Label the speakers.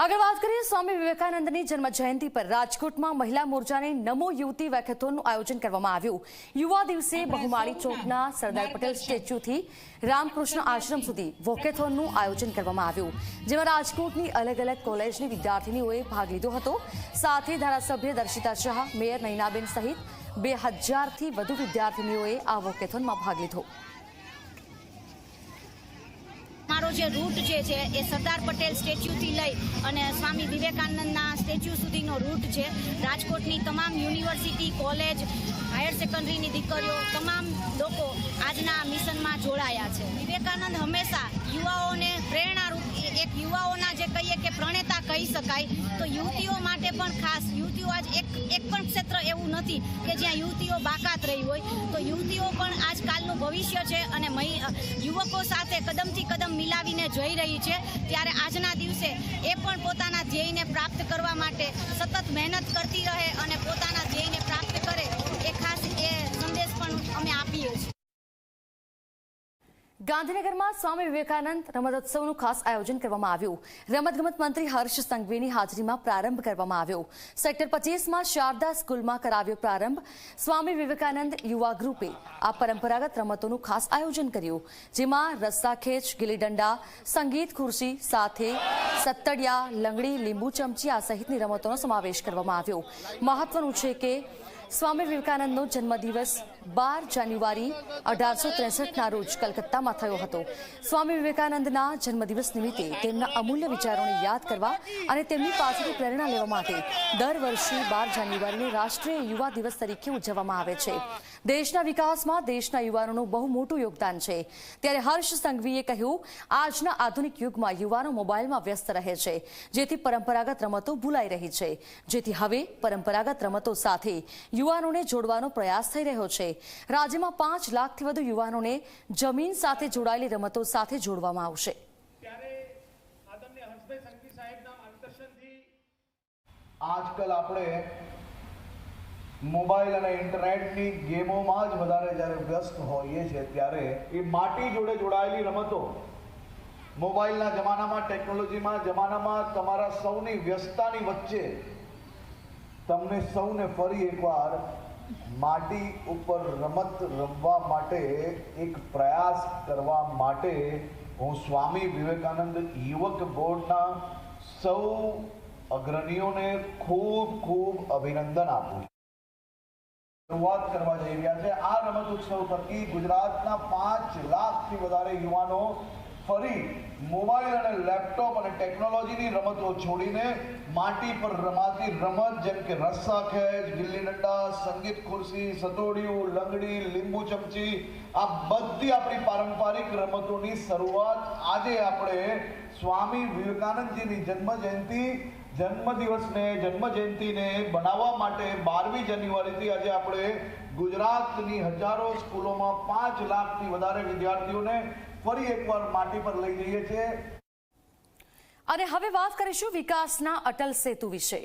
Speaker 1: આગળ વાત કરીએ સ્વામી વિવેકાનંદની જન્મ જયંતિ પર રાજકોટમાં મહિલા મોરચાને નમો યુવતી વેકેથોનનું આયોજન કરવામાં આવ્યું યુવા દિવસે બહુમાળી ચોકના સરદાર પટેલ સ્ટેચ્યુથી રામકૃષ્ણ આશ્રમ સુધી વોકેથોનનું આયોજન કરવામાં આવ્યું જેમાં રાજકોટની અલગ અલગ કોલેજની વિદ્યાર્થીનીઓએ ભાગ લીધો હતો સાથે ધારાસભ્ય દર્શિતા શાહ મેયર નૈનાબેન સહિત બે હજારથી વધુ વિદ્યાર્થીનીઓએ આ વોકેથોનમાં ભાગ લીધો
Speaker 2: જે રૂટ જે છે એ સરદાર પટેલ સ્ટેચ્યુથી લઈ અને સ્વામી વિવેકાનંદના સ્ટેચ્યુ સુધીનો રૂટ છે રાજકોટની તમામ યુનિવર્સિટી કોલેજ હાયર સેકન્ડરીની દીકરીઓ તમામ લોકો આજના મિશનમાં જોડાયા છે વિવેકાનંદ હંમેશા યુવાઓને પ્રેરણારૂપ એક યુવાઓના જે કહીએ કે પ્રણેતા કહી શકાય તો યુવતીઓ માટે પણ ખાસ યુવતીઓ આજ એક એક પણ ક્ષેત્ર એવું નથી કે જ્યાં યુવતીઓ બાકાત રહી હોય તો યુવતીઓ પણ ભવિષ્ય છે અને યુવકો સાથે કદમથી કદમ મિલાવીને જઈ રહી છે ત્યારે આજના દિવસે એ પણ પોતાના ધ્યેયને પ્રાપ્ત કરવા માટે સતત મહેનત કરતી રહે અને
Speaker 1: ગાંધીનગરમાં સ્વામી વિવેકાનંદ રમતોત્સવનું ખાસ આયોજન કરવામાં આવ્યું રમતગમત મંત્રી હર્ષ સંઘવીની હાજરીમાં પ્રારંભ કરવામાં આવ્યો સેક્ટર પચીસમાં શારદા સ્કૂલમાં કરાવ્યો પ્રારંભ સ્વામી વિવેકાનંદ યુવા ગ્રુપે આ પરંપરાગત રમતોનું ખાસ આયોજન કર્યું જેમાં રસ્સાખેંચ ગિલીડંડા સંગીત ખુરશી સાથે સત્તડિયા લંગડી લીંબુ ચમચી આ સહિતની રમતોનો સમાવેશ કરવામાં આવ્યો મહત્વનું છે કે સ્વામી વિવેકાનંદનો જન્મદિવસ બાર જાન્યુઆરી અઢારસો ત્રેસઠના રોજ કલકત્તામાં થયો હતો સ્વામી વિવેકાનંદના જન્મદિવસ નિમિત્તે તેમના અમૂલ્ય વિચારોને યાદ કરવા અને તેમની પાસેથી પ્રેરણા લેવા માટે દર વર્ષે બાર જાન્યુઆરીને રાષ્ટ્રીય યુવા દિવસ તરીકે ઉજવવામાં આવે છે દેશના વિકાસમાં દેશના યુવાનોનું બહુ મોટું યોગદાન છે ત્યારે હર્ષ સંઘવીએ કહ્યું આજના આધુનિક યુગમાં યુવાનો મોબાઈલમાં વ્યસ્ત રહે છે જેથી પરંપરાગત રમતો ભૂલાઈ રહી છે જેથી હવે પરંપરાગત રમતો સાથે યુવાનોને જોડવાનો પ્રયાસ થઈ રહ્યો છે રાજ્યમાં પાંચ લાખથી વધુ યુવાનોને જમીન સાથે જોડાયેલી રમતો સાથે જોડવામાં આવશે
Speaker 3: આજકાલ આપણે મોબાઈલ અને ઇન્ટરનેટની ગેમોમાં જ વધારે જ્યારે વ્યસ્ત હોઈએ છીએ ત્યારે એ માટી જોડે જોડાયેલી રમતો મોબાઈલના જમાનામાં ટેકનોલોજીમાં જમાનામાં તમારા સૌની વ્યસ્તતાની વચ્ચે તમને સૌને ફરી એકવાર માટી ઉપર રમત રમવા માટે એક પ્રયાસ કરવા માટે હું સ્વામી વિવેકાનંદ યુવક બોર્ડના સૌ અગ્રણીઓને ખૂબ ખૂબ અભિનંદન આપું શરૂઆત કરવા જઈ રહ્યા છે આ રમત ઉત્સવ થકી ગુજરાતના પાંચ લાખથી વધારે યુવાનો ફરી મોબાઈલ અને લેપટોપ અને ટેકનોલોજીની રમતો છોડીને માટી પર રમાતી રમત જેમ કે રસ્સા ખેંચ ગિલ્લી ડંડા સંગીત ખુરશી સતોડિયું લંગડી લીંબુ ચમચી આ બધી આપણી પારંપારિક રમતોની શરૂઆત આજે આપણે સ્વામી વિવેકાનંદજીની જન્મ જયંતિ જન્મદિવસને જન્મ જયંતિને બનાવવા માટે બારમી જાન્યુઆરીથી આજે આપણે ગુજરાતની હજારો સ્કૂલોમાં પાંચ લાખથી વધારે વિદ્યાર્થીઓને ફરી એકવાર માટી પર લઈ જઈએ છીએ
Speaker 1: અને હવે વાત કરીશું વિકાસના અટલ સેતુ વિશે